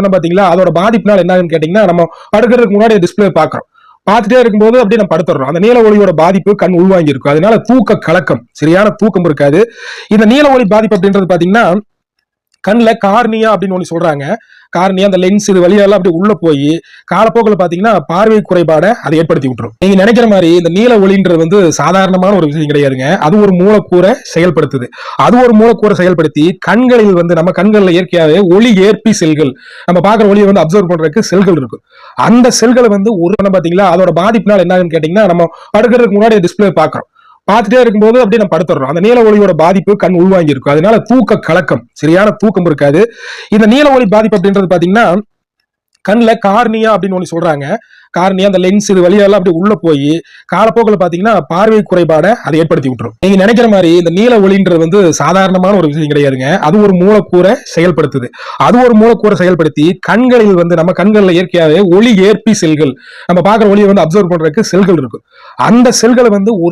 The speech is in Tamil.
பண்ண பாத்தீங்களா? அதோட பாதிப்புனால என்ன கேட்டீங்கன்னா நம்ம படுக்கிறதுக்கு முன்னாடி டிஸ்பிளே பாக்குறோம் பார்த்துட்டே இருக்கும்போது அப்படியே நம்ம படுத்துறோம். அந்த நீல ஒளியோட பாதிப்பு கண் உள்வாங்கி இருக்கும் அதனால தூக்க கலக்கம். சரியான தூக்கம் இருக்காது. இந்த நீல ஒளி பாதிப்பு அப்படின்றது பாத்தீங்கன்னா கண்ணில் கார்னியா அப்படின்னு ஒன்று சொல்றாங்க. கார்னியா அந்த லென்ஸ் இது வழியெல்லாம் அப்படி உள்ள போய் காலப்போக்கில் பார்த்தீங்கன்னா பார்வை குறைபாடை அதை ஏற்படுத்தி விட்டுரும். நீங்க நினைக்கிற மாதிரி இந்த நீல ஒளின்றது வந்து சாதாரணமான ஒரு விஷயம் கிடையாதுங்க. அது ஒரு மூலக்கூரை செயல்படுத்துது. அது ஒரு மூலக்கூரை செயல்படுத்தி கண்களில் வந்து நம்ம கண்களில் இயற்கையாகவே ஒளி ஏற்பி செல்கள். நம்ம பார்க்குற ஒளியை வந்து அப்சர்வ் பண்றதுக்கு செல்கள் இருக்கும் அந்த செல்களை வந்து ஒரு பார்த்தீங்களா அதோட பாதிப்புனால என்ன ஆகுன்னு கேட்டீங்கன்னா நம்ம படுக்கிறதுக்கு முன்னாடி டிஸ்பிளே பார்க்குறோம். பார்த்துட்டே இருக்கும்போது அப்படியே நம்ம படுத்துறோம். அந்த நீல ஒளியோட பாதிப்பு கண் உள்வாங்கி இருக்கும் அதனால தூக்க கலக்கம். சரியான தூக்கம் இருக்காது. இந்த நீல ஒளி பாதிப்பு அப்படின்றது பாத்தீங்கன்னா கண்ணில் கார்னியா அப்படின்னு ஒன்று சொல்றாங்க. கார்னியா அந்த லென்ஸ் இது வழியெல்லாம் அப்படி உள்ள போய் காலப்போக்கில் பாத்தீங்கன்னா பார்வை குறைபாடை அதை ஏற்படுத்தி விட்டுரும். நீங்க நினைக்கிற மாதிரி இந்த நீல ஒளின்றது வந்து சாதாரணமான ஒரு விஷயம் கிடையாதுங்க. அது ஒரு மூலக்கூரை செயல்படுத்துது. அது ஒரு மூலக்கூரை செயல்படுத்தி கண்களில் வந்து நம்ம கண்களில் இயற்கையாகவே ஒளி ஏற்பி செல்கள். நம்ம பார்க்குற ஒளியை வந்து அப்சர்வ் பண்றதுக்கு செல்கள் இருக்கும். அந்த செல்களை வந்து ஒரு